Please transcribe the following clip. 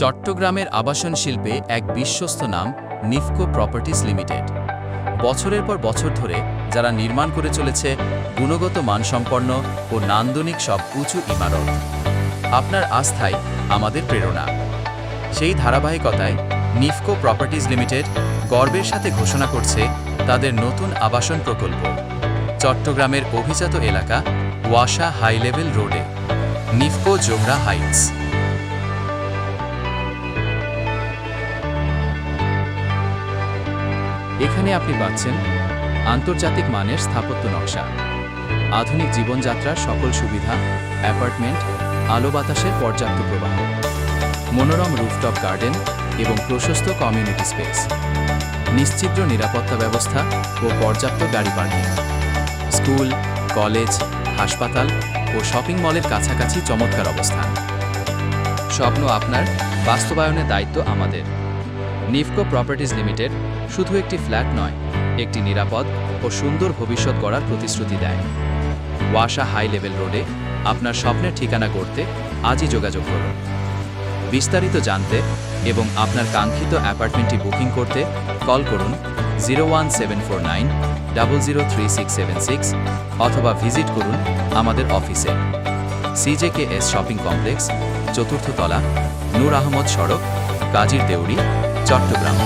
চট্টগ্রামের আবাসন শিল্পে এক বিশ্বস্ত নাম, নিফকো প্রপার্টিজ লিমিটেড। বছরের পর বছর ধরে যারা নির্মাণ করে চলেছে, গুণগত মানসম্পন্ন ও নান্দনিক সব উঁচু ইমারত। আপনার আস্থাই আমাদের প্রেরণা। সেই ধারাবাহিকতায় নিফকো প্রপার্টিজ লিমিটেড গর্বের সাথে ঘোষণা করছে তাদের নতুন আবাসন প্রকল্প। চট্টগ্রামের অভিজাত এলাকা ওয়াসা হাই লেভেল রোডে। নিফকো জোহরা হাইটস। এখানে আপনি পাচ্ছেন আন্তর্জাতিক মানের স্থাপত্য নকশা, আধুনিক জীবনযাত্রার সকল সুবিধা, অ্যাপার্টমেন্ট, আলো বাতাসের পর্যাপ্ত প্রবাহ, মনোরম রুফটপ গার্ডেন এবং প্রশস্ত কমিউনিটি স্পেস নিশ্চিদ্র নিরাপত্তা ব্যবস্থা ও পর্যাপ্ত গাড়ি পার্কিং, স্কুল, কলেজ, হাসপাতাল ও শপিং মলের কাছাকাছি চমৎকার অবস্থান। স্বপ্ন আপনার, বাস্তবায়নের দায়িত্ব আমাদের। নিফকো প্রপার্টিজ লিমিটেড শুধু একটি ফ্ল্যাট নয়, একটি নিরাপদ ও সুন্দর ভবিষ্যৎ গড়ার প্রতিশ্রুতি দেয়। ওয়াসা হাই লেভেল রোডে আপনার স্বপ্নের ঠিকানা করতে আজই যোগাযোগ করুন। বিস্তারিত জানতে এবং আপনার কাঙ্ক্ষিত অ্যাপার্টমেন্টটি বুকিং করতে কল করুন zero one seven four nine zero three six seven six অথবা ভিজিট করুন আমাদের অফিসে। সিজেকে এস শপিং কমপ্লেক্স, চতুর্থ তলা, নূর আহমদ সড়ক, কাজীর দেউরি চট্টগ্রাম।